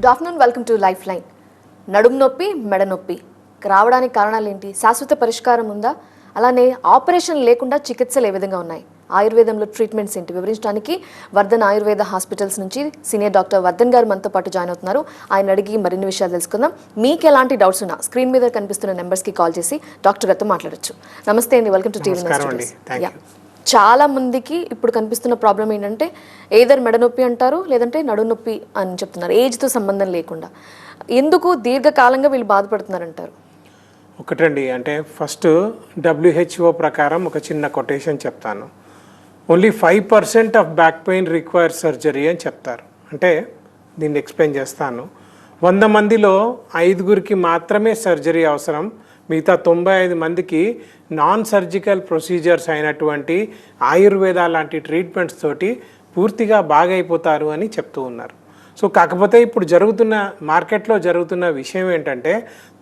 Good afternoon welcome to life line నడుము నొప్పి మెడ నొప్పి. రావడానికి కారణాలు ఏంటి శాశ్వత పరిష్కారం ఉందా? అలానే ఆపరేషన్ లేకుండా చికిత్సలు ఏ విధంగా ఉన్నాయి? ఆయుర్వేదంలో ట్రీట్మెంట్స్ ఏంటి? వివరించడానికి వర్ధన్ ఆయుర్వేద హాస్పిటల్స్ నుంచి సీనియర్ డాక్టర్ వర్ధన్ గారు మనతో పాటు జాయిన్ అవుతున్నారు. ఆయన అడిగి మరిన్ని విషయాలు తెలుసుకుందాం. మీకు ఎలాంటి డౌట్స్ ఉన్నా స్క్రీన్ మీద కనిపిస్తున్న నెంబర్స్కి కాల్ చేసి డాక్టర్ గారితో మాట్లాడొచ్చు. నమస్తే అండి వెల్కమ్ టు టీవీ చాలా మందికి ఇప్పుడు కనిపిస్తున్న ప్రాబ్లం ఏంటంటే ఏదర్ మెడ నొప్పి అంటారు లేదంటే నడు నొప్పి అని చెప్తున్నారు. ఏజ్తో సంబంధం లేకుండా. ఎందుకు దీర్ఘకాలంగా వీళ్ళు బాధపడుతున్నారంటారు? ఒకటండి అంటే ఫస్ట్ డబ్ల్యూహెచ్ఓ ప్రకారం ఒక చిన్న కొటేషన్ చెప్తాను. Only five percent of back pain require surgery అని చెప్తారు. అంటే దీన్ని ఎక్స్ప్లెయిన్ చేస్తాను. వంద మందిలో ఐదుగురికి మాత్రమే సర్జరీ అవసరం. మిగతా తొంభై ఐదు మందికి నాన్ సర్జికల్ ప్రొసీజర్స్ అయినటువంటి ఆయుర్వేద లాంటి ట్రీట్మెంట్స్ తోటి పూర్తిగా బాగైపోతారు అని చెప్తూ ఉన్నారు. సో కాకపోతే ఇప్పుడు జరుగుతున్న మార్కెట్లో జరుగుతున్న విషయం ఏంటంటే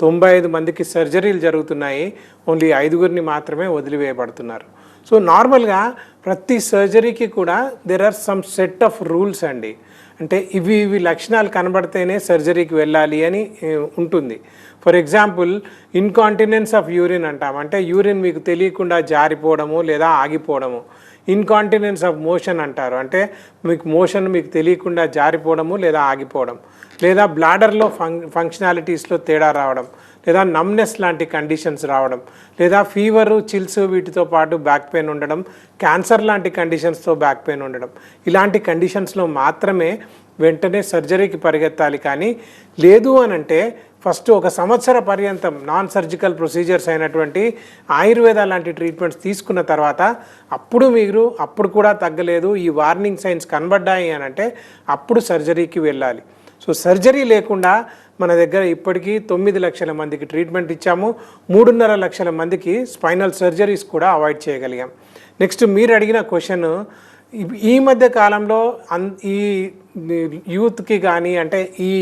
తొంభై ఐదు మందికి సర్జరీలు జరుగుతున్నాయి ఓన్లీ ఐదుగురిని మాత్రమే వదిలివేయబడుతున్నారు. సో నార్మల్గా ప్రతి సర్జరీకి కూడా there are some set of rules అండి. అంటే ఇవి ఇవి లక్షణాలు కనబడితేనే సర్జరీకి వెళ్ళాలి అని ఉంటుంది. For example incontinence of urine అంటాం. అంటే యూరిన్ మీకు తెలియకుండా జారిపోవడము లేదా ఆగిపోవడము. ఇన్కాంటినెన్స్ ఆఫ్ మోషన్ అంటారు. అంటే మీకు మోషన్ మీకు తెలియకుండా జారిపోవడము లేదా ఆగిపోవడం. లేదా బ్లాడర్లో ఫంక్ ఫంక్షనాలిటీస్లో తేడా రావడం. లేదా నమ్నెస్ లాంటి కండిషన్స్ రావడం లేదా ఫీవరు చిల్స్ వీటితో పాటు బ్యాక్ పెయిన్ ఉండడం క్యాన్సర్ లాంటి కండిషన్స్తో బ్యాక్ పెయిన్ ఉండడం. ఇలాంటి కండిషన్స్లో మాత్రమే వెంటనే సర్జరీకి పరిగెత్తాలి కానీ లేదు అని అంటే ఫస్ట్ ఒక సంవత్సర పర్యంతం నాన్ సర్జికల్ ప్రొసీజర్స్ అయినటువంటి ఆయుర్వేద లాంటి ట్రీట్మెంట్స్ తీసుకున్న తర్వాత అప్పుడు మీరు అప్పుడు కూడా తగ్గలేదు ఈ వార్నింగ్ సైన్స్ కనబడ్డాయి అని అంటే అప్పుడు సర్జరీకి వెళ్ళాలి. సో సర్జరీ లేకుండా మన దగ్గర ఇప్పటికీ తొమ్మిది లక్షల మందికి ట్రీట్మెంట్ ఇచ్చాము. మూడున్నర లక్షల మందికి స్పైనల్ సర్జరీస్ కూడా అవాయిడ్ చేయగలిగాం. నెక్స్ట్ మీరు అడిగిన క్వశ్చన్ ఈ మధ్య కాలంలో అన్ ఈ యూత్కి కానీ అంటే ఈ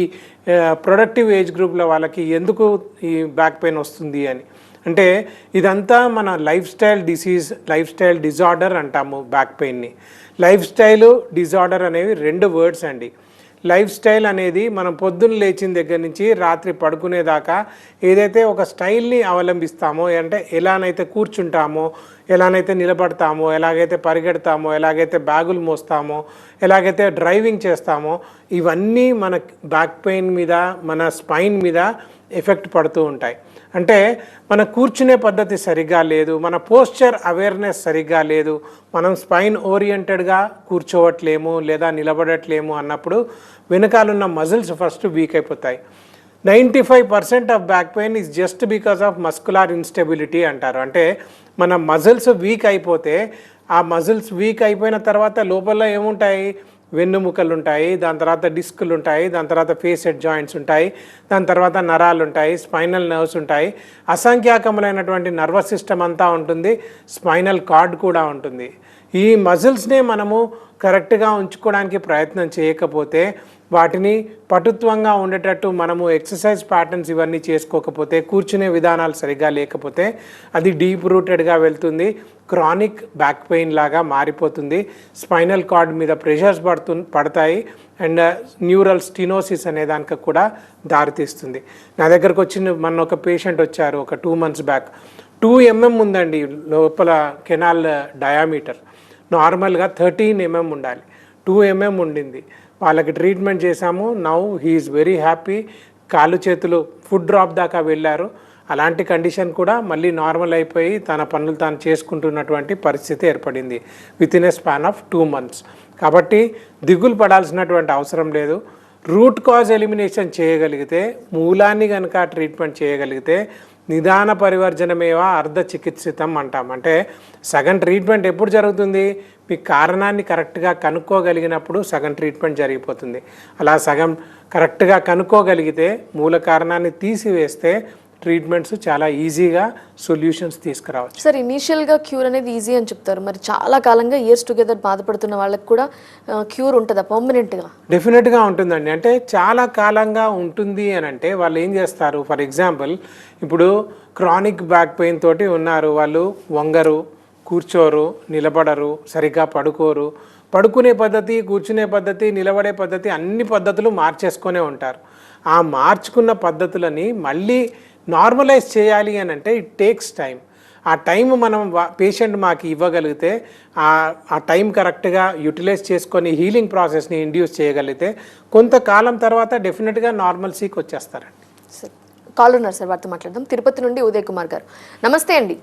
ప్రొడక్టివ్ ఏజ్ గ్రూప్ల వాళ్ళకి ఎందుకు ఈ బ్యాక్ పెయిన్ వస్తుంది అని? అంటే ఇదంతా మన lifestyle disease lifestyle disorder అంటాము బ్యాక్ పెయిన్ని లైఫ్ స్టైల్ డిజార్డర్ అనేవి రెండు వర్డ్స్ అండి. లైఫ్ స్టైల్ అనేది మనం పొద్దున్న లేచిన దగ్గర నుంచి రాత్రి పడుకునేదాకా ఏదైతే ఒక స్టైల్ని అవలంబిస్తామో అంటే ఎలానైతే కూర్చుంటామో ఎలానైతే నిలబడతామో ఎలాగైతే పరిగెడతామో ఎలాగైతే బ్యాగులు మోస్తామో ఎలాగైతే డ్రైవింగ్ చేస్తామో ఇవన్నీ మన బ్యాక్ పెయిన్ మీద మన స్పైన్ మీద ఎఫెక్ట్ పడుతూ ఉంటాయి. అంటే మన కూర్చునే పద్ధతి సరిగ్గా లేదు మన పోస్చర్ అవేర్నెస్ సరిగ్గా లేదు మనం స్పైన్ ఓరియంటెడ్గా కూర్చోవట్లేము లేదా నిలబడట్లేము అన్నప్పుడు వెనకాలన్న మజిల్స్ ఫస్ట్ వీక్ అయిపోతాయి. Ninety five percent of back pain is just because of muscular instability అంటారు. అంటే మన మజిల్స్ వీక్ అయిపోతే ఆ మజిల్స్ వీక్ అయిపోయిన తర్వాత లోపల ఏముంటాయి? వెన్నుముకలు ఉంటాయి దాని తర్వాత డిస్కులు ఉంటాయి దాని తర్వాత ఫేస్ హెడ్ జాయింట్స్ ఉంటాయి దాని తర్వాత నరాలు ఉంటాయి స్పైనల్ నర్వ్స్ ఉంటాయి. అసంఖ్యాకములైనటువంటి నర్వస్ సిస్టమ్ అంతా ఉంటుంది స్పైనల్ కార్డ్ కూడా ఉంటుంది. ఈ మజిల్స్నే మనము కరెక్ట్గా ఉంచుకోవడానికి ప్రయత్నం చేయకపోతే వాటిని పటుత్వంగా ఉండేటట్టు మనము ఎక్సర్సైజ్ ప్యాటర్న్స్ ఇవన్నీ చేసుకోకపోతే కూర్చునే విధానాలు సరిగ్గా లేకపోతే అది డీప్ రూటెడ్గా వెళ్తుంది. క్రానిక్ బ్యాక్ పెయిన్ లాగా మారిపోతుంది. స్పైనల్ కార్డ్ మీద ప్రెషర్స్ పడుతు పడతాయి. అండ్ uh, న్యూరల్ స్టినోసిస్ అనే దానికి కూడా దారితీస్తుంది. నా దగ్గరకు వచ్చిన మన ఒక పేషెంట్ వచ్చారు ఒక two months back. Two mm ఉందండి లోపల కెనాల్ డయామీటర్. నార్మల్గా థర్టీన్ ఎంఎం ఉండాలి. టూ ఎంఎం ఉండింది. వాళ్ళకి ట్రీట్మెంట్ చేశాము. Now he's very happy. కాలు చేతులు ఫుడ్ డ్రాప్ దాకా వెళ్ళారు. అలాంటి కండిషన్ కూడా మళ్ళీ నార్మల్ అయిపోయి తన పనులు తాను చేసుకుంటున్నటువంటి పరిస్థితి ఏర్పడింది within a span of two months కాబట్టి దిగులు పడాల్సినటువంటి అవసరం లేదు. రూట్ కాజ్ ఎలిమినేషన్ చేయగలిగితే మూలాన్ని కనుక ట్రీట్మెంట్ చేయగలిగితే నిదాన పరివర్జనమేవా అర్ధ చికిత్సితం అంటాం. అంటే సగం ట్రీట్మెంట్ ఎప్పుడు జరుగుతుంది? మీ కారణాన్ని కరెక్ట్గా కనుక్కోగలిగినప్పుడు సగం ట్రీట్మెంట్ జరిగిపోతుంది. అలా సగం కరెక్ట్గా కనుక్కోగలిగితే మూల కారణాన్ని తీసివేస్తే ట్రీట్మెంట్స్ చాలా ఈజీగా సొల్యూషన్స్ తీసుకురావచ్చు. సార్ ఇనీషియల్గా క్యూర్ అనేది ఈజీ అని చెప్తారు. మరి చాలా కాలంగా ఇయర్స్ టుగెదర్ బాధపడుతున్న వాళ్ళకి కూడా క్యూర్ ఉంటుందా పర్మనెంట్గా? డెఫినెట్గా ఉంటుందండి. అంటే చాలా కాలంగా ఉంటుంది అని అంటే వాళ్ళు ఏం చేస్తారు? ఫర్ ఎగ్జాంపుల్ ఇప్పుడు క్రానిక్ బ్యాక్ పెయిన్ తోటి ఉన్నారు. వాళ్ళు వంగరు కూర్చోరు నిలబడరు సరిగ్గా పడుకోరు. పడుకునే పద్ధతి కూర్చునే పద్ధతి నిలబడే పద్ధతి అన్ని పద్ధతులు మార్చేసుకొనే ఉంటారు. ఆ మార్చుకున్న పద్ధతులని మళ్ళీ నార్మలైజ్ చేయాలి అని అంటే ఇట్ టేక్స్ టైం ఆ టైం మనం పేషెంట్ మాకు ఇవ్వగలిగితే ఆ ఆ టైం కరెక్ట్గా యూటిలైజ్ చేసుకొని హీలింగ్ ప్రాసెస్ని ఇండ్యూస్ చేయగలిగితే కొంతకాలం తర్వాత డెఫినెట్గా నార్మల్సీకి వచ్చేస్తారండి. సార్. కాల్ ఉన్నారు సార్ వారితో మాట్లాడదాం. తిరుపతి నుండి ఉదయ్ కుమార్ గారు. నమస్తే అండి.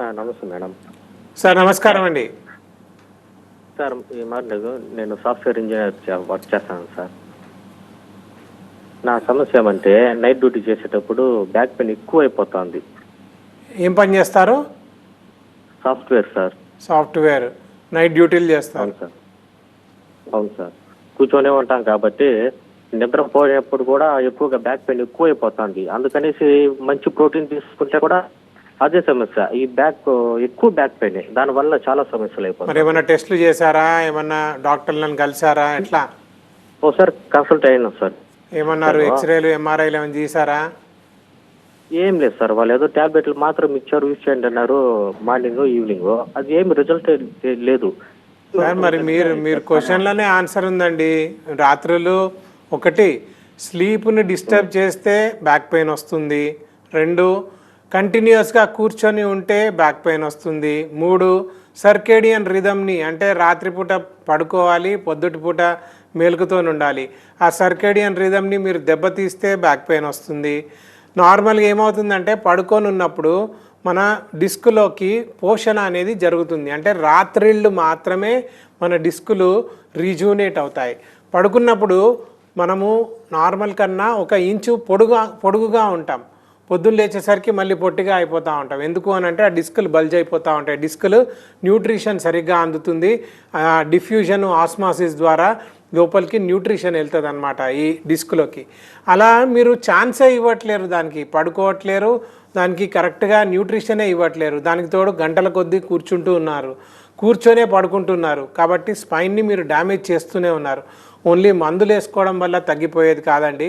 ఆ, నమస్తే మేడం. సార్ నమస్కారం అండి. సార్ ఈ నేను సాఫ్ట్వేర్ ఇంజనీర్ చే- వర్క్ చేస్తాను సార్. నా సమస్య ఏమంటే నైట్ డ్యూటీ చేసేటప్పుడు బ్యాక్ పెయిన్ ఎక్కువ అయిపోతుంది ఏం పని చేస్తారు? సాఫ్ట్వేర్ సార్ సాఫ్ట్వేర్ నైట్ డ్యూటీలు చేస్తారు. అవును సార్ అవును సార్ కూర్చొనే ఉంటాం కాబట్టి నిద్రపోయేటప్పుడు కూడా ఎక్కువగా బ్యాక్ పెయిన్ ఎక్కువ అయిపోతుంది అందుకనేసి మంచి ప్రోటీన్ తీసుకుంటే కూడా అదే సమస్య. ఈ బ్యాక్ ఎక్కువ బ్యాక్ పెయిన్ దానివల్ల చాలా సమస్యలు మరి అయిపోతాయి ఏమైనా టెస్ట్లు చేశారా? ఏమన్నా డాక్టర్లను కలిసారా ఎట్లా? ఒకసారి కన్సల్ట్ అయినా సార్ ఏమన్నారు? ఎక్స్రేలు ఎంఆర్ఐలు ఏమైనా తీసారా ఏం లేదు సార్ వాళ్ళు ఏదో టాబ్లెట్లు మాత్రం ఇచ్చారు యూజ్ చేయండి అన్నారు మార్నింగ్ ఈవినింగ్. అది ఏమి రిజల్ట్ లేదు. సార్ మరి మీరు మీరు క్వశ్చన్లోనే ఆన్సర్ ఉందండి. రాత్రులు ఒకటి స్లీప్ని డిస్టర్బ్ చేస్తే బ్యాక్ పెయిన్ వస్తుంది. రెండు కంటిన్యూస్గా కూర్చొని ఉంటే బ్యాక్ పెయిన్ వస్తుంది. మూడు సర్కేడియన్ రిథమ్ని అంటే రాత్రిపూట పడుకోవాలి పొద్దుటిపూట మేలుకుతో ఉండాలి. ఆ సర్కేడియన్ రిధమ్ని మీరు దెబ్బతీస్తే బ్యాక్ పెయిన్ వస్తుంది. నార్మల్గా ఏమవుతుందంటే పడుకొని ఉన్నప్పుడు మన డిస్కులోకి పోషణ అనేది జరుగుతుంది. అంటే రాత్రిళ్ళు మాత్రమే మన డిస్కులు రీజూనేట్ అవుతాయి. పడుకున్నప్పుడు మనము నార్మల్ కన్నా ఒక ఇంచు పొడుగా పొడుగుగా ఉంటాం. పొద్దున్న లేచేసరికి మళ్ళీ పొట్టిగా అయిపోతూ ఉంటాం. ఎందుకు అని అంటే ఆ డిస్కులు బల్జ్ అయిపోతూ ఉంటాయి. డిస్కులు న్యూట్రిషన్ సరిగ్గా అందుతుంది. ఆ డిఫ్యూజన్ ఆస్మాసిస్ ద్వారా లోపలికి న్యూట్రిషన్ వెళ్తుంది అనమాట ఈ డిస్క్లోకి. అలా మీరు ఛాన్సే ఇవ్వట్లేరు దానికి పడుకోవట్లేరు దానికి కరెక్ట్గా న్యూట్రిషనే ఇవ్వట్లేరు. దానికి తోడు గంటల కొద్దీ కూర్చుంటూ ఉన్నారు కూర్చొనే పడుకుంటున్నారు. కాబట్టి స్పైన్ని మీరు డ్యామేజ్ చేస్తూనే ఉన్నారు. ఓన్లీ మందులు వేసుకోవడం వల్ల తగ్గిపోయేది కాదండి.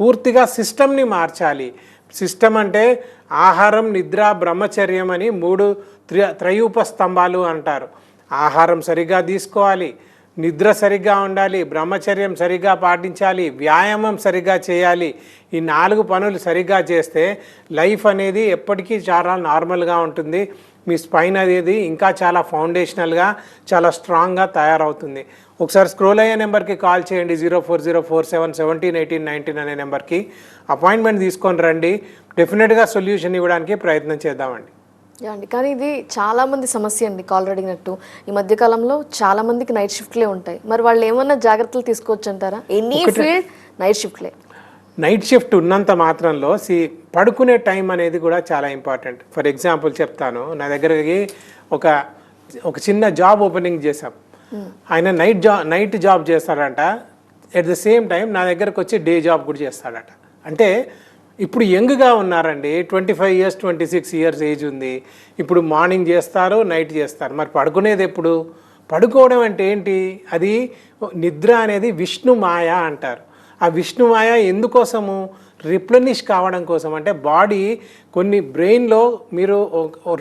పూర్తిగా సిస్టమ్ని మార్చాలి. సిస్టమ్ అంటే ఆహారం నిద్ర బ్రహ్మచర్యం అని మూడు త్రి త్రయూప స్తంభాలు అంటారు. ఆహారం సరిగ్గా తీసుకోవాలి. నిద్ర సరిగ్గా ఉండాలి బ్రహ్మచర్యం సరిగ్గా పాటించాలి వ్యాయామం సరిగ్గా చేయాలి ఈ నాలుగు పనులు సరిగ్గా చేస్తే లైఫ్ అనేది ఎప్పటికీ చాలా నార్మల్గా ఉంటుంది. మీ స్పైన్ అనేది ఇంకా చాలా ఫౌండేషనల్గా చాలా స్ట్రాంగ్గా తయారవుతుంది. ఒకసారి స్క్రోల్ అయ్యే నెంబర్కి కాల్ చేయండి zero four zero four seven seventeen eighteen nineteen అనే నెంబర్కి. అపాయింట్మెంట్ తీసుకొని రండి. డెఫినెట్గా సొల్యూషన్ ఇవ్వడానికి ప్రయత్నం చేద్దామండి. అండి. కానీ ఇది చాలా మంది సమస్య అండి కాల్ అడిగినట్టు. ఈ మధ్య కాలంలో చాలా మందికి నైట్ షిఫ్ట్లే ఉంటాయి. మరి వాళ్ళు ఏమన్నా జాగ్రత్తలు తీసుకోవచ్చు అంటారా? ఎనీ ఫీల్డ్ నైట్ షిఫ్ట్లే నైట్ షిఫ్ట్ ఉన్నంత మాత్రంలో సి పడుకునే టైం అనేది కూడా చాలా ఇంపార్టెంట్ ఫర్ ఎగ్జాంపుల్ చెప్తాను. నా దగ్గరకి ఒక ఒక చిన్న జాబ్ ఓపెనింగ్ చేశాం. ఆయన నైట్ జాబ్ నైట్ జాబ్ చేస్తాడంట. ఎట్ ద సేమ్ టైం నా దగ్గరకు వచ్చి డే జాబ్ కూడా చేస్తాడట. అంటే ఇప్పుడు యంగ్గా ఉన్నారండి. Twenty five years twenty six years age ఉంది. ఇప్పుడు మార్నింగ్ చేస్తారు నైట్ చేస్తారు. మరి పడుకునేది ఎప్పుడు? పడుకోవడం అంటే ఏంటి? అది నిద్ర అనేది విష్ణు మాయ అంటారు. ఆ విష్ణుమాయ ఎందుకోసము? రిప్లనిష్ కావడం కోసం. అంటే బాడీ కొన్ని బ్రెయిన్లో మీరు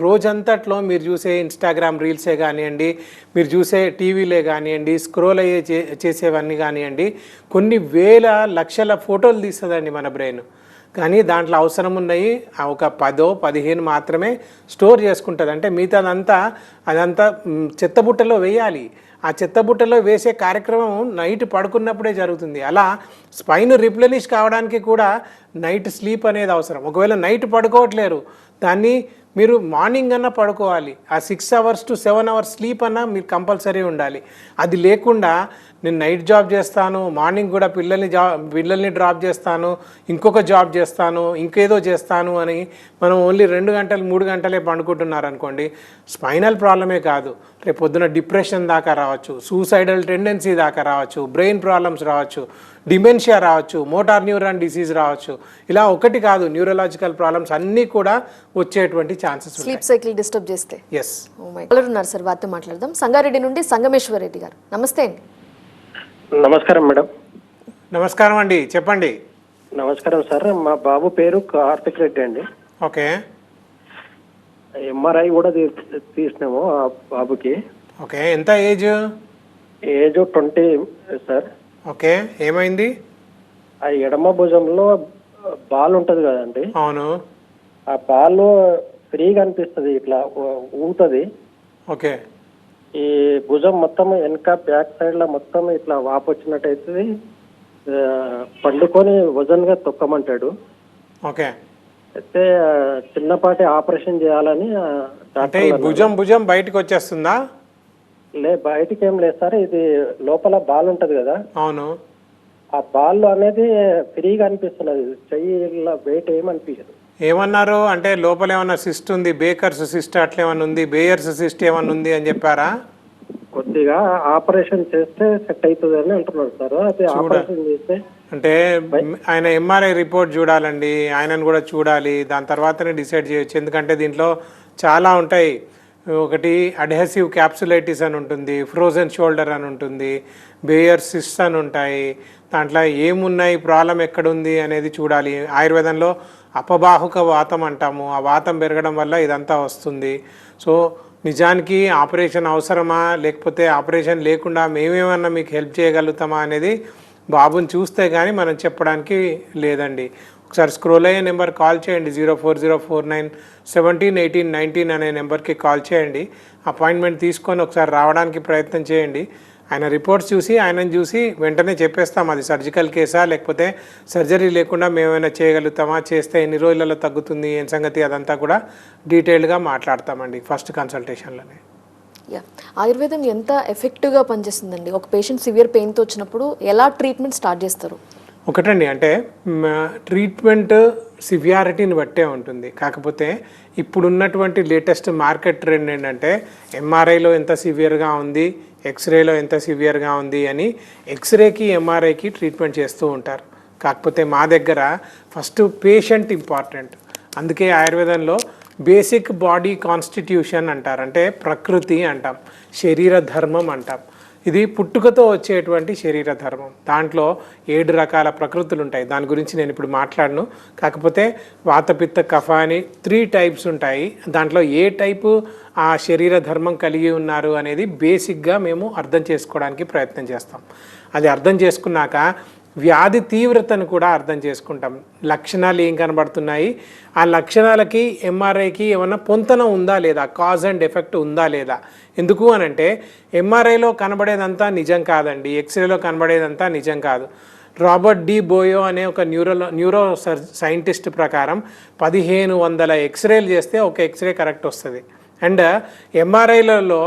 రోజంతట్లో మీరు చూసే ఇన్స్టాగ్రామ్ రీల్సే కానివ్వండి మీరు చూసే టీవీలే కానివ్వండి స్క్రోల్ అయ్యే చే చేసేవన్నీ కానివ్వండి కొన్ని వేల లక్షల ఫోటోలు తీస్తుందండి మన బ్రెయిన్. కానీ దాంట్లో అవసరం ఉన్నాయి. ఒక పదో పదిహేను మాత్రమే స్టోర్ చేసుకుంటుంది. అంటే మిగతాదంతా అదంతా చెత్తబుట్టలో వేయాలి. ఆ చెత్తబుట్టలో వేసే కార్యక్రమం నైట్ పడుకున్నప్పుడే జరుగుతుంది. అలా స్పైన్ రిప్లెనిష్ కావడానికి కూడా నైట్ స్లీప్ అనేది అవసరం. ఒకవేళ నైట్ పడుకోవట్లేరు దాన్ని మీరు మార్నింగ్ అన్నా పడుకోవాలి. ఆ six hours to seven hours sleep అన్నా మీరు కంపల్సరీ ఉండాలి. అది లేకుండా నేను నైట్ జాబ్ చేస్తాను మార్నింగ్ కూడా పిల్లల్ని జాబ్ పిల్లల్ని డ్రాప్ చేస్తాను ఇంకొక జాబ్ చేస్తాను ఇంకేదో చేస్తాను అని మనం ఓన్లీ రెండు గంటలు మూడు గంటలే పండుకుంటున్నారనుకోండి స్పైనల్ ప్రాబ్లమే కాదు. రేపు పొద్దున డిప్రెషన్ దాకా రావచ్చు సూసైడల్ టెండెన్సీ దాకా రావచ్చు బ్రెయిన్ ప్రాబ్లమ్స్ రావచ్చు డిమెన్షియా రావచ్చు మోటార్ న్యూరాన్ డిసీజ్ రావచ్చు. ఇలా ఒకటి కాదు న్యూరలాజికల్ ప్రాబ్లమ్స్ అన్నీ కూడా వచ్చేటువంటి ఛాన్సెస్ స్లీప్ సైకిల్ డిస్టర్బ్ చేస్తే. ఎస్ ఓ మై కాలర్ ఉన్నారు సార్? వారితో మాట్లాడదాం. సంగారెడ్డి నుండి సంగమేశ్వర రెడ్డి గారు. నమస్తే అండి. నమస్కారం మేడం. నమస్కారం అండి. చెప్పండి. నమస్కారం సార్. మా బాబు పేరు కార్తిక్ రెడ్డి అండి. ఓకే. ఎంఆర్ఐ కూడా తీసినాము ఆ బాబుకి. ఓకే ఎంత age? Age twenty sir. Okay ఏమైంది? ఆ ఎడమ భుజంలో బాల్ ఉంటది కదండి. అవును. ఆ బాల్ ఫ్రీగా అనిపిస్తుంది ఇట్లా ఊ- ఊగుతుంది. ఓకే. ఈ భుజం మొత్తం వెనక బ్యాక్ సైడ్లో మొత్తం ఇట్లా వాపు వచ్చినట్టు అవుతుంది ఆ, పండుకొని వజన్గా తొక్కమంటాడు. ఓకే. అయితే చిన్నపాటి ఆపరేషన్ చేయాలని అంటే ఈ. భుజం భుజం బయటకు వచ్చేస్తుందా? లే బయటికి ఏం లేదు సార్. ఇది లోపల బాల్ ఉంటది కదా. అవును. ఆ బాల్ అనేది ఫ్రీగా అనిపిస్తున్నది. చెయ్యి వెయిట్ ఏమనిపించదు. ఏమన్నారు? అంటే లోపల ఏమన్నా సిస్ట్ ఉంది? బేకర్స్ సిస్ట్ అట్లా ఏమన్నా ఉంది? బేయర్స్ సిస్ట్ ఏమన్నా ఉంది అని చెప్పారా? కొద్దిగా ఆపరేషన్ చేస్తే సెట్ అవుతుంది అని అంటున్నారు సార్. అది ఆపరేషన్ చేస్తే అంటే ఆయన ఎంఆర్ఐ రిపోర్ట్ చూడాలండి ఆయనను కూడా చూడాలి దాని తర్వాతనే డిసైడ్ చేయొచ్చు. ఎందుకంటే దీంట్లో చాలా ఉంటాయి. ఒకటి అడ్హెసివ్ క్యాప్సులైటిస్ అని ఉంటుంది ఫ్రోజన్ షోల్డర్ అని ఉంటుంది బేయర్ సిస్ట్ అని ఉంటాయి. దాంట్లో ఏమున్నాయి ప్రాబ్లం ఎక్కడుంది అనేది చూడాలి. ఆయుర్వేదంలో అపబాహుక వాతం అంటాము. ఆ వాతం పెరగడం వల్ల ఇదంతా వస్తుంది. సో నిజానికి ఆపరేషన్ అవసరమా లేకపోతే ఆపరేషన్ లేకుండా మేమేమన్నా మీకు హెల్ప్ చేయగలుగుతామా అనేది బాబుని చూస్తే కానీ మనం చెప్పడానికి లేదండి. ఒకసారి స్క్రోల్ అయ్యే నెంబర్ కాల్ చేయండి. Zero four zero four nine seventeen eighteen nineteen అనే నెంబర్కి కాల్ చేయండి. అపాయింట్మెంట్ తీసుకొని ఒకసారి రావడానికి ప్రయత్నం చేయండి. ఆయన రిపోర్ట్స్ చూసి ఆయనను చూసి వెంటనే చెప్పేస్తాం. అది సర్జికల్ కేసా లేకపోతే సర్జరీ లేకుండా మేమైనా చేయగలుగుతామా? చేస్తే ఎన్ని రోజులలో తగ్గుతుంది? ఏం సంగతి? అదంతా కూడా డీటెయిల్డ్గా మాట్లాడతామండి ఫస్ట్ కన్సల్టేషన్లోనే. యా ఆయుర్వేదం ఎంత ఎఫెక్టివ్గా పనిచేస్తుందండి? ఒక పేషెంట్ సివియర్ పెయిన్తో వచ్చినప్పుడు ఎలా ట్రీట్మెంట్ స్టార్ట్ చేస్తారు? ఒకటండి అంటే ట్రీట్మెంట్ సివియారిటీని బట్టే ఉంటుంది. కాకపోతే ఇప్పుడున్నటువంటి లేటెస్ట్ మార్కెట్ ట్రెండ్ ఏంటంటే ఎంఆర్ఐలో ఎంత సివియర్గా ఉంది ఎక్స్రేలో ఎంత సివియర్గా ఉంది అని ఎక్స్రేకి ఎంఆర్ఐకి ట్రీట్మెంట్ చేస్తూ ఉంటారు. కాకపోతే మా దగ్గర ఫస్ట్ పేషెంట్ ఇంపార్టెంట్ అందుకే ఆయుర్వేదంలో బేసిక్ బాడీ కాన్స్టిట్యూషన్ అంటారు. అంటే ప్రకృతి అంటాం శరీర ధర్మం అంటాం. ఇది పుట్టుకతో వచ్చేటువంటి శరీర ధర్మం. దాంట్లో ఏడు రకాల ప్రకృతులు ఉంటాయి. దాని గురించి నేను ఇప్పుడు మాట్లాడను. కాకపోతే వాతపిత్త కఫ అని త్రీ టైప్స్ ఉంటాయి. దాంట్లో ఏ టైపు ఆ శరీర ధర్మం కలిగి ఉన్నారు అనేది బేసిక్గా మేము అర్థం చేసుకోవడానికి ప్రయత్నం చేస్తాం. అది అర్థం చేసుకున్నాక వ్యాధి తీవ్రతను కూడా అర్థం చేసుకుంటాం. లక్షణాలు ఏం కనబడుతున్నాయి? ఆ లక్షణాలకి ఎంఆర్ఐకి ఏమైనా పొంతన ఉందా లేదా? కాజ్ అండ్ ఎఫెక్ట్ ఉందా లేదా? ఎందుకు అని అంటే ఎంఆర్ఐలో కనబడేదంతా నిజం కాదండి. ఎక్స్రేలో కనబడేదంతా నిజం కాదు. రాబర్ట్ డి బోయో అనే ఒక న్యూరో న్యూరో సైంటిస్ట్ ప్రకారం పదిహేను వందల ఎక్స్రేలు చేస్తే ఒక ఎక్స్రే కరెక్ట్ వస్తుంది. And ఎంఆర్ఐలలో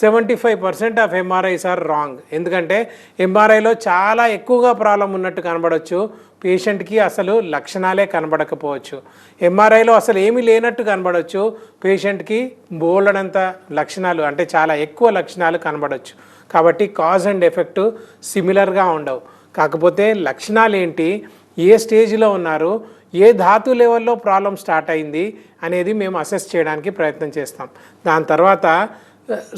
seventy five percent of MRIs are wrong ఎందుకంటే ఎంఆర్ఐలో చాలా ఎక్కువగా ప్రాబ్లం ఉన్నట్టు కనబడవచ్చు పేషెంట్కి అసలు లక్షణాలే కనబడకపోవచ్చు. ఎంఆర్ఐలో అసలు ఏమీ లేనట్టు కనబడవచ్చు పేషెంట్కి బోలడంత లక్షణాలు అంటే చాలా ఎక్కువ లక్షణాలు కనబడవచ్చు కాబట్టి కాజ్ అండ్ ఎఫెక్ట్ సిమిలర్గా ఉండవు. కాకపోతే లక్షణాలు ఏంటి ఏ స్టేజ్లో ఉన్నారు? ఏ ధాతు లెవెల్లో ప్రాబ్లం స్టార్ట్ అయింది అనేది మేము అసెస్ చేయడానికి ప్రయత్నం చేస్తాం. దాని తర్వాత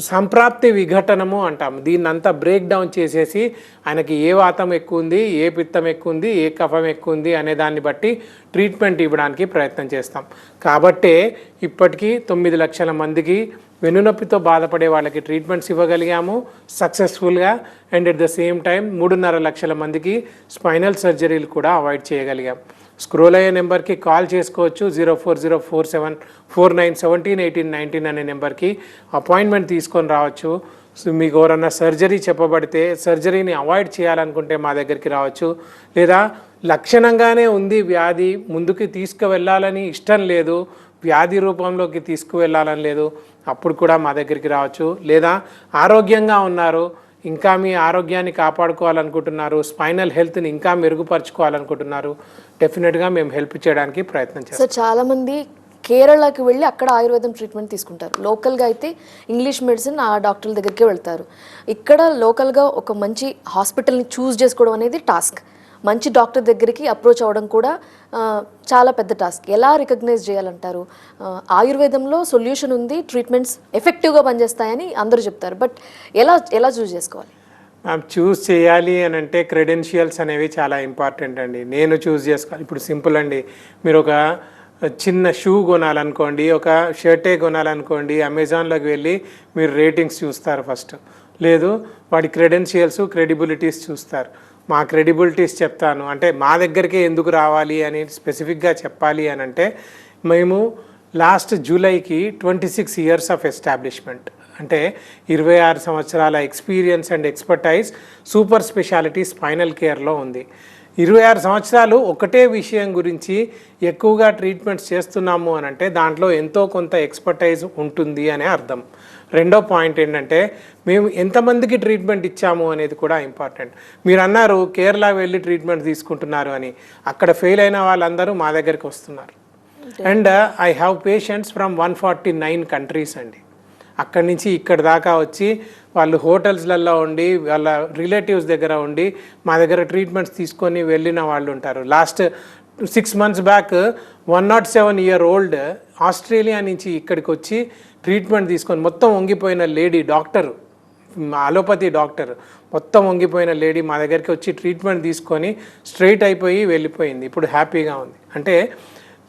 సంప్రాప్తి విఘటనము అంటాం దీన్ని అంతా బ్రేక్ డౌన్ చేసేసి ఆయనకి ఏ వాతం ఎక్కువ ఉంది ఏ పిత్తం ఎక్కువ ఉంది ఏ కఫం ఎక్కువ ఉంది అనే దాన్ని బట్టి ట్రీట్మెంట్ ఇవ్వడానికి ప్రయత్నం చేస్తాం. కాబట్టే ఇప్పటికీ తొమ్మిది లక్షల మందికి వెన్నునొప్పితో బాధపడే వాళ్ళకి ట్రీట్మెంట్స్ ఇవ్వగలిగాము సక్సెస్ఫుల్గా. And at the same time మూడున్నర లక్షల మందికి స్పైనల్ సర్జరీలు కూడా అవాయిడ్ చేయగలిగాం. స్క్రోల్ అయ్యే నెంబర్కి కాల్ చేసుకోవచ్చు zero four zero four seven four nine seventeen eighteen nineteen అనే నెంబర్కి అపాయింట్మెంట్ తీసుకొని రావచ్చు. సో మీకు ఎవరన్నా సర్జరీ చెప్పబడితే సర్జరీని అవాయిడ్ చేయాలనుకుంటే మా దగ్గరికి రావచ్చు. లేదా లక్షణంగానే ఉంది వ్యాధి ముందుకు తీసుకువెళ్ళాలని ఇష్టం లేదు వ్యాధి రూపంలోకి తీసుకువెళ్ళాలని లేదు అప్పుడు కూడా మా దగ్గరికి రావచ్చు. లేదా ఆరోగ్యంగా ఉన్నారు ఇంకా మీ ఆరోగ్యాన్ని కాపాడుకోవాలనుకుంటున్నారు స్పైనల్ హెల్త్ని ఇంకా మెరుగుపరచుకోవాలనుకుంటున్నారు డెఫినెట్గా మేము హెల్ప్ చేయడానికి ప్రయత్నం చేస్తాం. సో చాలా కేరళకి వెళ్ళి అక్కడ ఆయుర్వేదం ట్రీట్మెంట్ తీసుకుంటారు. లోకల్గా అయితే ఇంగ్లీష్ మెడిసిన్ ఆ డాక్టర్ల దగ్గరికి వెళ్తారు. ఇక్కడ లోకల్గా ఒక మంచి హాస్పిటల్ని చూస్ చేసుకోవడం అనేది టాస్క్. మంచి డాక్టర్ దగ్గరికి అప్రోచ్ అవ్వడం కూడా చాలా పెద్ద టాస్క్. ఎలా రికగ్నైజ్ చేయాలంటారు? ఆయుర్వేదంలో సొల్యూషన్ ఉంది ట్రీట్మెంట్స్ ఎఫెక్టివ్గా పనిచేస్తాయని అందరూ చెప్తారు. బట్ ఎలా ఎలా చూస్ చేసుకోవాలి? మ్యామ్ చూస్ చేయాలి అని అంటే క్రెడెన్షియల్స్ అనేవి చాలా ఇంపార్టెంట్ అండి. నేను చూస్ చేసుకోవాలి. ఇప్పుడు సింపుల్ అండి. మీరు ఒక చిన్న షూ కొనాలనుకోండి ఒక షర్టే కొనాలనుకోండి అమెజాన్లోకి వెళ్ళి మీరు రేటింగ్స్ చూస్తారు ఫస్ట్. లేదు వాడి క్రెడెన్షియల్స్ క్రెడిబిలిటీస్ చూస్తారు. మా క్రెడిబిలిటీస్ చెప్తాను. అంటే మా దగ్గరికే ఎందుకు రావాలి అని స్పెసిఫిక్గా చెప్పాలి అని అంటే మేము last జూలైకి twenty six years of establishment అంటే ఇరవై ఆరు సంవత్సరాల experience and expertise super speciality spinal కేర్లో ఉంది. ఇరవై ఆరు సంవత్సరాలు ఒకటే విషయం గురించి ఎక్కువగా ట్రీట్మెంట్స్ చేస్తున్నాము అని అంటే దాంట్లో ఎంతో కొంత ఎక్స్పర్టైజ్ ఉంటుంది అనే అర్థం. రెండో పాయింట్ ఏంటంటే మేము ఎంతమందికి ట్రీట్మెంట్ ఇచ్చాము అనేది కూడా ఇంపార్టెంట్ మీరు అన్నారు కేరళ వెళ్ళి ట్రీట్మెంట్ తీసుకుంటున్నారు అని. అక్కడ ఫెయిల్ అయిన వాళ్ళందరూ మా దగ్గరికి వస్తున్నారు. And I have patients from one forty nine countries అండి. అక్కడి నుంచి ఇక్కడ దాకా వచ్చి వాళ్ళు హోటల్స్లలో ఉండి వాళ్ళ రిలేటివ్స్ దగ్గర ఉండి మా దగ్గర ట్రీట్మెంట్స్ తీసుకొని వెళ్ళిన వాళ్ళు ఉంటారు. Last six months back one not seven year old Australia నుంచి ఇక్కడికి వచ్చి ట్రీట్మెంట్ తీసుకొని మొత్తం వంగిపోయిన లేడీ డాక్టర్ అలోపతి డాక్టర్ మొత్తం వంగిపోయిన లేడీ మా దగ్గరికి వచ్చి ట్రీట్మెంట్ తీసుకొని స్ట్రైట్ అయిపోయి వెళ్ళిపోయింది. ఇప్పుడు హ్యాపీగా ఉంది. అంటే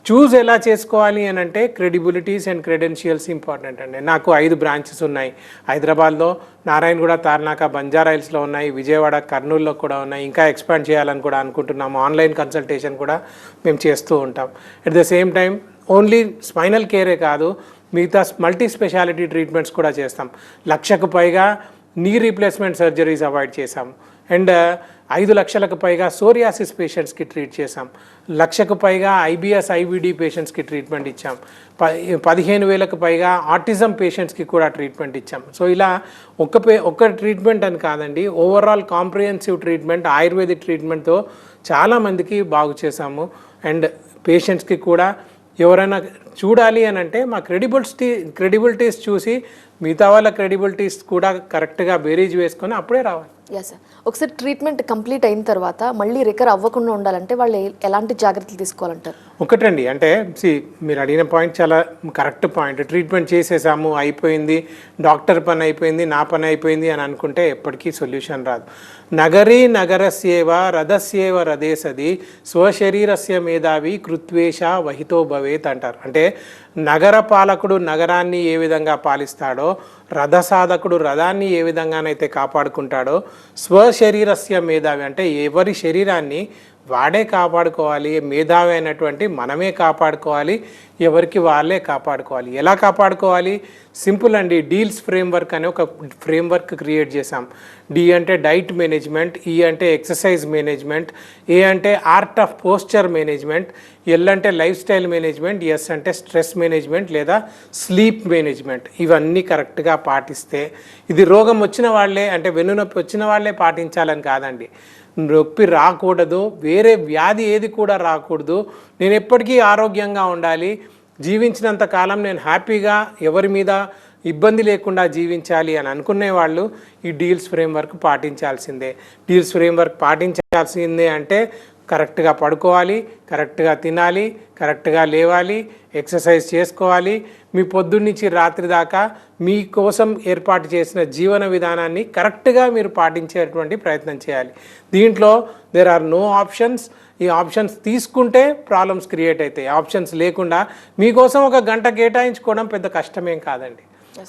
చూస్ ఎలా చేసుకోవాలి అని అంటే క్రెడిబిలిటీస్ అండ్ క్రెడెన్షియల్స్ ఇంపార్టెంట్ అండి. నాకు ఐదు బ్రాంచెస్ ఉన్నాయి. హైదరాబాద్లో నారాయణగూడ తార్నాక బంజారాయిల్స్లో ఉన్నాయి. విజయవాడ కర్నూలులో కూడా ఉన్నాయి. ఇంకా ఎక్స్పాండ్ చేయాలని కూడా అనుకుంటున్నాము ఆన్లైన్ కన్సల్టేషన్ కూడా మేము చేస్తూ ఉంటాం. At the same time only spinal కేరే కాదు మిగతా మల్టీ స్పెషాలిటీ ట్రీట్మెంట్స్ కూడా చేస్తాం. లక్షకు పైగా నీ రీప్లేస్మెంట్ సర్జరీస్ అవాయిడ్ చేశాం. అండ్ ఐదు లక్షలకు పైగా సోరియాసిస్ పేషెంట్స్కి ట్రీట్ చేశాం. లక్షకు పైగా ఐబిఎస్ ఐవిడి పేషెంట్స్కి ట్రీట్మెంట్ ఇచ్చాం. ప పదిహేను వేలకు పైగా ఆటిజం పేషెంట్స్కి కూడా ట్రీట్మెంట్ ఇచ్చాం. సో ఇలా ఒక్క పే ఒక్క ట్రీట్మెంట్ అని కాదండి ఓవరాల్ కాంప్రిహెన్సివ్ ట్రీట్మెంట్ ఆయుర్వేదిక్ ట్రీట్మెంట్తో చాలామందికి బాగు చేశాము. అండ్ పేషెంట్స్కి కూడా ఎవరైనా చూడాలి అని అంటే మా క్రెడిబిలిటీ క్రెడిబిలిటీస్ చూసి మిగతా వాళ్ళ క్రెడిబిలిటీస్ కూడా కరెక్ట్గా బేరీజ్ వేసుకొని అప్పుడే రావాలి. ఎస్ సార్ ఒకసారి ట్రీట్మెంట్ కంప్లీట్ అయిన తర్వాత మళ్ళీ రికర్ అవ్వకుండా ఉండాలంటే వాళ్ళు ఎలాంటి జాగ్రత్తలు తీసుకోవాలంటారు? ఒకటండి అంటే సి మీరు అడిగిన పాయింట్ చాలా కరెక్ట్ పాయింట్ ట్రీట్మెంట్ చేసేసాము అయిపోయింది. డాక్టర్ పని అయిపోయింది నా పని అయిపోయింది అని అనుకుంటే ఎప్పటికీ సొల్యూషన్ రాదు. నగరీ నగరస్యేవ రథస్యేవ రథేసది స్వశరీరస్య మేధావి కృత్వేష వహితో భవేత్ అంటారు. అంటే నగర పాలకుడు నగరాన్ని ఏ విధంగా పాలిస్తాడో రథ సాధకుడు రథాన్ని ఏ విధంగానైతే కాపాడుకుంటాడో స్వశరీరస్య మేధావి అంటే ఎవరి శరీరాన్ని వాడే కాపాడుకోవాలి మేధావి అయినటువంటి మనమే కాపాడుకోవాలి ఎవరికి వాళ్ళే కాపాడుకోవాలి. ఎలా కాపాడుకోవాలి? సింపుల్ అండి. డీల్స్ ఫ్రేమ్వర్క్ అనే ఒక ఫ్రేమ్వర్క్ క్రియేట్ చేసాం డి అంటే డైట్ మేనేజ్మెంట్ ఈ అంటే ఎక్సర్సైజ్ మేనేజ్మెంట్ ఏ అంటే art of posture management L అంటే లైఫ్ స్టైల్ మేనేజ్మెంట్ ఎస్ అంటే స్ట్రెస్ మేనేజ్మెంట్ లేదా స్లీప్ మేనేజ్మెంట్ ఇవన్నీ కరెక్ట్గా పాటిస్తే ఇది రోగం వచ్చిన వాళ్ళే అంటే వెన్నునొప్పి వచ్చిన వాళ్ళే పాటించాలని కాదండి. నొప్పి రాకూడదు వేరే వ్యాధి ఏది కూడా రాకూడదు. నేను ఎప్పటికీ ఆరోగ్యంగా ఉండాలి. జీవించినంత కాలం నేను హ్యాపీగా ఎవరి మీద ఇబ్బంది లేకుండా జీవించాలి అని అనుకునే వాళ్ళు ఈ డీల్స్ ఫ్రేమ్వర్క్ పాటించాల్సిందే. డీల్స్ ఫ్రేమ్వర్క్ పాటించాల్సిందే అంటే కరెక్ట్గా పడుకోవాలి కరెక్ట్గా తినాలి కరెక్ట్గా లేవాలి ఎక్సర్సైజ్ చేసుకోవాలి. మీ పొద్దున్నుంచి రాత్రి దాకా మీకోసం ఏర్పాటు చేసిన జీవన విధానాన్ని కరెక్ట్గా మీరు పాటించేటువంటి ప్రయత్నం చేయాలి. దీంట్లో దేర్ ఆర్ నో ఆప్షన్స్ ఈ ఆప్షన్స్ తీసుకుంటే ప్రాబ్లమ్స్ క్రియేట్ అవుతాయి. ఆప్షన్స్ లేకుండా మీకోసం ఒక గంట కేటాయించుకోవడం పెద్ద కష్టమేం కాదండి.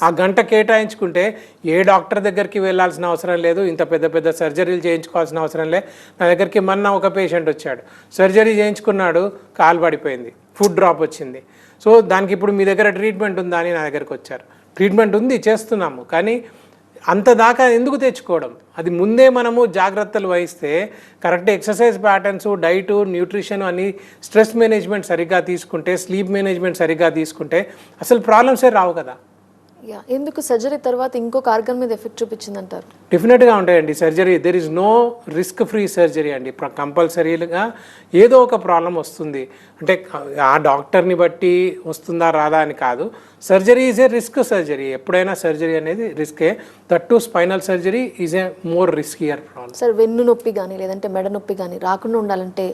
ఆ గంట కేటాయించుకుంటే ఏ డాక్టర్ దగ్గరికి వెళ్ళాల్సిన అవసరం లేదు ఇంత పెద్ద పెద్ద సర్జరీలు చేయించుకోవాల్సిన అవసరం లే. నా దగ్గరికి మొన్న ఒక పేషెంట్ వచ్చాడు. సర్జరీ చేయించుకున్నాడు కాలు పడిపోయింది ఫుడ్ డ్రాప్ వచ్చింది. సో దానికి ఇప్పుడు మీ దగ్గర ట్రీట్మెంట్ ఉందా అని నా దగ్గరికి వచ్చారు. ట్రీట్మెంట్ ఉంది చేస్తున్నాము కానీ అంత దాకా ఎందుకు తెచ్చుకోవడం? అది ముందే మనము జాగ్రత్తలు వహిస్తే correct exercise patterns diet nutrition అని స్ట్రెస్ మేనేజ్మెంట్ సరిగ్గా తీసుకుంటే స్లీప్ మేనేజ్మెంట్ సరిగ్గా తీసుకుంటే అసలు ప్రాబ్లమ్సే రావు కదా. యా ఎందుకు సర్జరీ తర్వాత ఇంకొక ఆర్గన్ మీద ఎఫెక్ట్ చూపించిందంటారు? డెఫినెట్గా ఉంటాయండి. Surgery there is no risk free surgery అండి కంపల్సరీగా ఏదో ఒక ప్రాబ్లం వస్తుంది. అంటే ఆ డాక్టర్ని బట్టి వస్తుందా రాదా అని కాదు. Surgery is a risk surgery ఎప్పుడైనా సర్జరీ అనేది రిస్కే that too spinal surgery is a more riskier problem sir వెన్ను నొప్పి కానీ లేదంటే మెడ నొప్పి కానీ రాకుండా ఉండాలంటే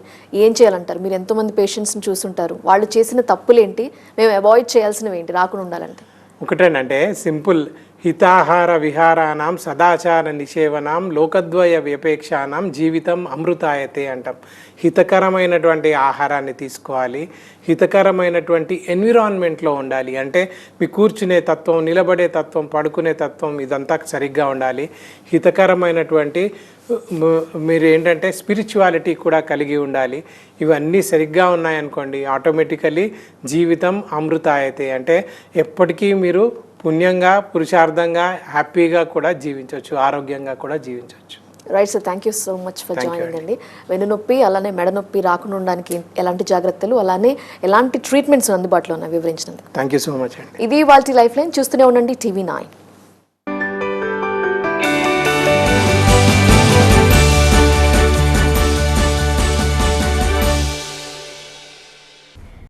ఏం చేయాలంటారు? మీరు ఎంతోమంది పేషెంట్స్ని చూసుంటారు వాళ్ళు చేసిన తప్పులేంటి? మేము అవాయిడ్ చేయాల్సినవి ఏంటి? రాకుండా ఉండాలంటే. ఒకటేనంటే సింపుల్ హితాహార విహారానాం సదాచార నిషేవనాం లోకద్వయ వ్యపేక్షానాం జీవితం అమృతాయతే అంటాం. హితకరమైనటువంటి ఆహారాన్ని తీసుకోవాలి. హితకరమైనటువంటి ఎన్విరాన్మెంట్లో ఉండాలి. అంటే మీ కూర్చునే తత్వం నిలబడే తత్వం పడుకునే తత్వం ఇదంతా సరిగ్గా ఉండాలి. హితకరమైనటువంటి మీరు ఏంటంటే స్పిరిచువాలిటీ కూడా కలిగి ఉండాలి. ఇవన్నీ సరిగ్గా ఉన్నాయనుకోండి ఆటోమేటికలీ జీవితం అమృతాయతే. అంటే ఎప్పటికీ మీరు పుణ్యంగా పురుషార్థంగా హ్యాపీగా కూడా జీవించవచ్చు ఆరోగ్యంగా కూడా జీవించవచ్చు. Right sir thank you so much for joining అండి వెన్నునొప్పి అలానే మెడ నొప్పి రాకుండా ఉండడానికి ఎలాంటి జాగ్రత్తలు అలానే ఎలాంటి ట్రీట్మెంట్స్ అందుబాటులో ఉన్నాయి వివరించినందుకు. థ్యాంక్ యూ సో మచ్ అండి ఇది వాళ్ళ లైఫ్ లైన్ చూస్తూనే ఉండండి టీవీ నైన్.